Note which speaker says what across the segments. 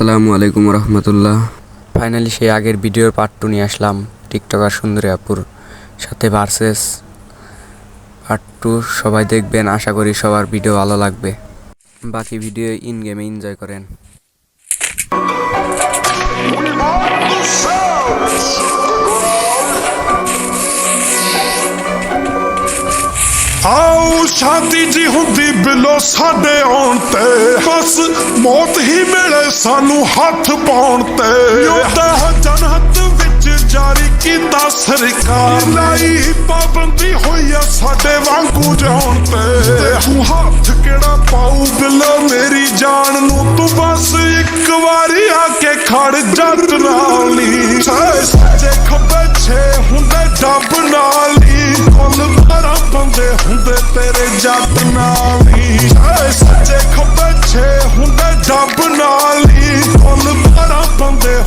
Speaker 1: আসসালামু আলাইকুম রহমতুল্লাহ। ফাইনালি সেই আগের ভিডিওর পার্ট টু নিয়ে আসলাম টিকটকার সুন্দরী আপুর সাথে ভার্সেস পার্ট টু সবাই দেখবেন আশা করি সবার ভিডিও ভালো লাগবে। বাকি ভিডিও ইন গেমে এনজয় করেন
Speaker 2: ਆਓ ਸ਼ਾਂਤੀ ਜੀ ਹੁੰਦੀ ਬਿਲੋ ਸਾਡੇ ਆਉਣ ਤੇ। ਬਸ ਮੌਤ ਹੀ ਮਿਲੇ ਸਾਨੂੰ ਹੱਥ ਪਾਉਣ ਤੇ। ਯੋਧਾ ਜਨਹਤ ਵਿੱਚ ਜਾਰੀ ਕੀਤਾ ਸਰਕਾਰ। ਲਾਈ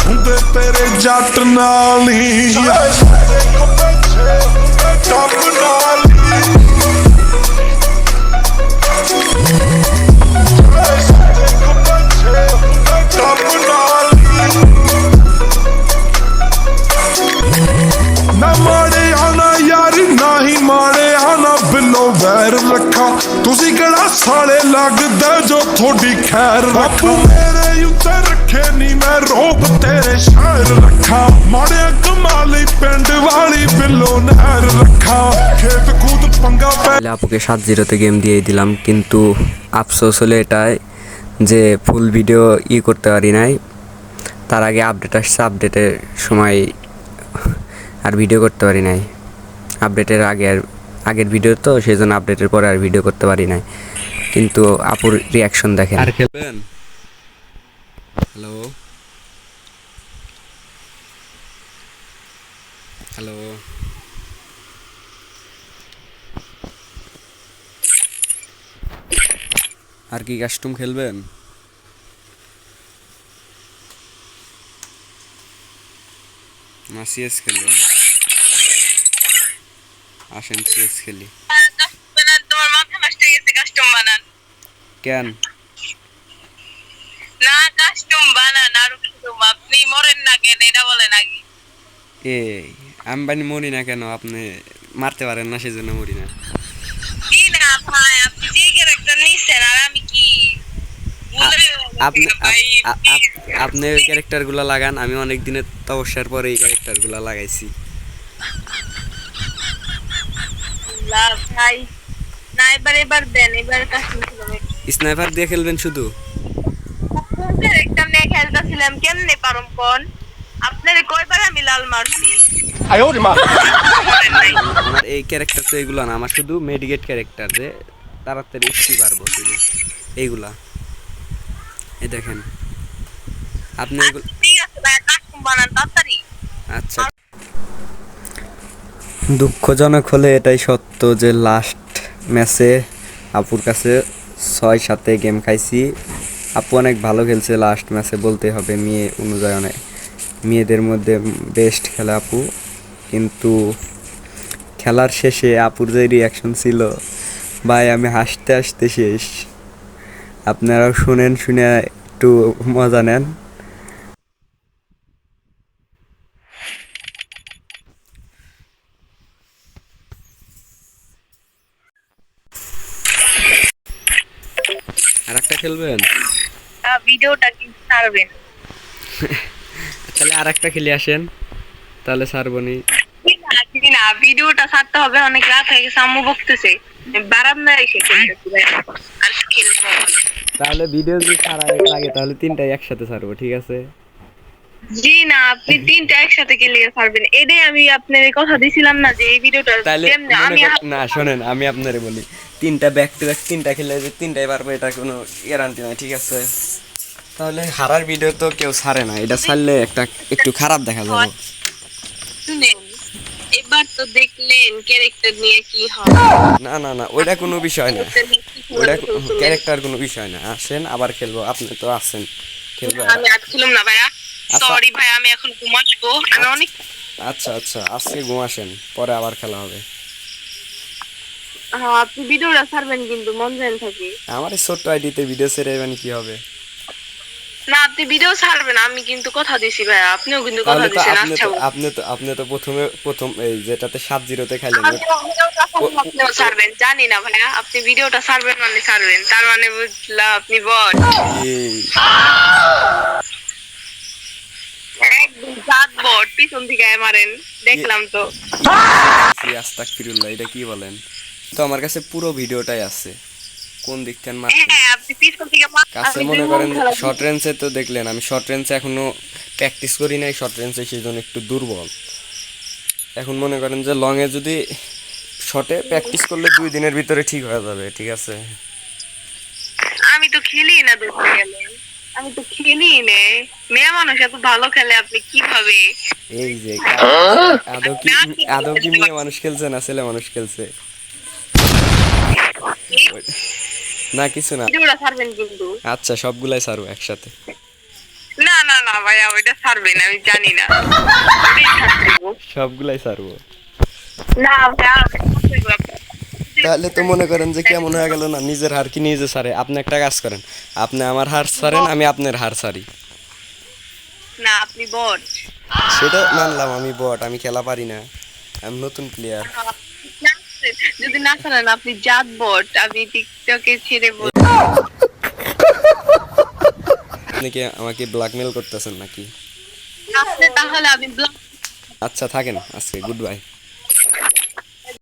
Speaker 2: ਹੁੰਦੇ ਤੇਰੇ ਜੱਟ ਨਾਲ ਹੀ। ਟੱਪ ਨਾਲ ਹੀ। ਲੱਗਦਾ ਜੋ ਤੁਹਾਡੀ ਖੈਰ ਰੱਖਾ ਮੇਰੇ ਉੱਤੇ ਰੱਖੇ ਨਹੀਂ ਮੈਂ ਰੋਬ ਤੇਰੇ ਸ਼ਾਇਰ ਰੱਖਾ ਮਾੜਿਆ ਕਮਾਲੀ ਪਿੰਡ ਵਾਲੀ ਬਿੱਲੋ ਨਹਿਰ ਰੱਖਾ ਖੇਤ ਕੂਦ ਪੰਗਾ ਪੈ
Speaker 1: তাহলে আপুকে সাত জিরোতে গেম দিয়ে দিলাম কিন্তু আফসোস হলো এটাই যে ফুল ভিডিও ই করতে পারি নাই তার আগে আপডেট আসছে আপডেটের সময় আর ভিডিও করতে পারি নাই আপডেটের আগে আর আগের ভিডিও তো সেই জন্য আপডেটের পরে আর ভিডিও করতে পারি নাই কিন্তু আপুর রিয়াকশন দেখেন। আর খেলবেন? হ্যালো হ্যালো আর কি কাস্টম খেলবেন? না সিএস খেলবেন। আসেন সিএস খেলি। কেন?
Speaker 3: না কাস্টম বানান আর কিছু আপনি মরেন না কেন? এটা বলেন আগে।
Speaker 1: এ আমি বানি মরি না কেন? আপনি মারতে পারেন না সেজন্য মরি না।
Speaker 3: কি না ভাই আপনি যে ক্যারেক্টার নিছেন আর আমি কি?
Speaker 1: আপনি ওই ক্যারেক্টারগুলো লাগান আমি অনেক দিনের তপস্যার পরে এই ক্যারেক্টারগুলো লাগাইছি।
Speaker 3: ভাই। না এবার এবার দেন এবার কাস্টম
Speaker 1: স্নাইপার দিয়ে খেলবেন শুধু?
Speaker 3: কোন ক্যারেক্টার খেলতেছিলাম কেমনে পারম কোন? আপনার কয়বার আমি লাল মারছি?
Speaker 1: আমার এই ক্যারেক্টার তো এগুলো না আমার শুধু মেডিকেট ক্যারেক্টার যে তাড়াতাড়ি এসছি পারব শুধু। এইগুলা। এই দেখেন। আপনি
Speaker 3: আচ্ছা, ঠিক আছে ভাই কাস্টম বানান তাড়াতাড়ি।
Speaker 1: আচ্ছা। দুঃখজনক হলে এটাই সত্য যে লাস্ট ম্যাচে আপুর কাছে ছয় সাথে গেম খাইছি। আপু অনেক ভালো খেলছে লাস্ট ম্যাচে বলতে হবে মেয়ে অনুযায়ী অনেক মেয়েদের মধ্যে বেস্ট খেলে আপু। কিন্তু খেলার শেষে আপুর যে রিয়াকশন ছিল, ভাই আমি হাসতে হাসতে শেষ। আপনারাও শুনেন, শুনে একটু মজা নেন। আর একটা খেলবেন
Speaker 3: ভিডিওটা কি ছাড়বেন?
Speaker 1: তাহলে আর একটা খেলে আসেন। তাহলে
Speaker 3: ছাড়বো না, কি না ভিডিওটা ছাড়তে হবে অনেক রাত হয়ে গেছে আম্মু বকতেছে। বারান্দায় এসে আর খেলব
Speaker 1: তাহলে ভিডিও যদি ছাড়া লাগে তাহলে তিনটাই একসাথে ছাড়বো ঠিক আছে?
Speaker 3: জি না আপনি তিনটা একসাথে খেলে ছাড়বেন এটাই আমি আপনার কথা দিছিলাম না যে এই ভিডিওটা
Speaker 1: তাহলে
Speaker 3: আমি
Speaker 1: না শোনেন আমি আপনারে বলি তিনটা ব্যাক টু ব্যাক তিনটা খেলে যে তিনটাই পারব এটা কোনো গ্যারান্টি নাই ঠিক আছে? তাহলে হারার ভিডিও তো কেউ ছাড়ে না এটা ছাড়লে একটা একটু খারাপ দেখা যাবে।
Speaker 3: শুনেন এবার তো দেখলেন ক্যারেক্টার নিয়ে কি হয়।
Speaker 1: না না না ওইটা কোনো বিষয় না। ওইটা ক্যারেক্টার কোনো বিষয় না। আসেন আবার খেলব আপনি তো আছেন খেলব
Speaker 3: আমি আর ছিলাম না ভাইয়া। সরি ভাই আমি এখন ঘুমাচ্ছি। আমি অনেক
Speaker 1: আচ্ছা আচ্ছা আজকে ঘুম আসেন পরে আবার খেলা হবে।
Speaker 3: হ্যাঁ আপনি ভিডিওটা ছাড়বেন কিন্তু মন যেন থাকে।
Speaker 1: আমার ছোট্ট আইডিতে ভিডিও ছেড়ে মানে কি হবে?
Speaker 3: না আপনি ভিডিও ছাড়বেন আমি কিন্তু কথা দিছি ভাইয়া আপনিও কিন্তু কথা
Speaker 1: তো
Speaker 3: দিছেন
Speaker 1: আপনি
Speaker 3: আচ্ছা।
Speaker 1: তো আপনি তো আপনি তো প্রথমে প্রথম এই যেটাতে সাত জিরোতে খাইলেন
Speaker 3: আপনিও ছাড়বেন জানি না ভাইয়া আপনি ভিডিওটা ছাড়বেন মানে ছাড়বেন তার মানে বুঝলাম আপনি বল বট পিছন থেকে মারেন। দেখলাম তো।
Speaker 1: জি, আস্তাগফিরুল্লাহ এটা কি বলেন? তো আমার কাছে পুরো ভিডিওটাই আছে। কোন মারছেন?
Speaker 3: হ্যাঁ পিছন থেকে মার-
Speaker 1: কাছে মনে করেন শর্ট রেঞ্জে তো দেখলেন আমি শর্ট রেঞ্জে এখনও প্র্যাকটিস করি নাই শর্ট রেঞ্জে সেই জন্য একটু দুর্বল। এখন মনে করেন যে লং এ যদি শর্টে প্র্যাকটিস করলে দুই দিনের ভিতরে ঠিক হয়ে যাবে ঠিক আছে?
Speaker 3: আমি তো খেলি না ধরতে গেলে। আমি তো খেলি নে মেয়ে মানুষ এত ভালো খেলে আপনি কীভাবে?
Speaker 1: এই যে আদৌ কি আদৌ কি মেয়ে মানুষ খেলছে না ছেলে মানুষ খেলছে? না কিছু না। আচ্ছা সবগুলাই সারবো একসাথে।
Speaker 3: না না না ভাইয়া ওইটা ছাড়বেন আমি জানি না।
Speaker 1: সবগুলাই সারবো
Speaker 3: না ভাইয়া।
Speaker 1: তাহলে তো মনে করেন যে কেমন হয়ে গেল না নিজের হার কি নিজে সারে? আপনি একটা কাজ করেন আপনি আমার হার সারেন আমি আপনার হার সারি।
Speaker 3: না আপনি বট।
Speaker 1: সেটা মানলাম আমি বট আমি খেলা পারি না। আমি নতুন প্লেয়ার
Speaker 3: যদি না ছাড়েন আপনি জাত বট আমি টিকটকে ছেড়ে বল
Speaker 1: আপনি কি আমাকে ব্ল্যাকমেল করতেছেন নাকি?
Speaker 3: আপনি তাহলে আমি ব্লক
Speaker 1: আচ্ছা থাকেন আজকে গুড বাই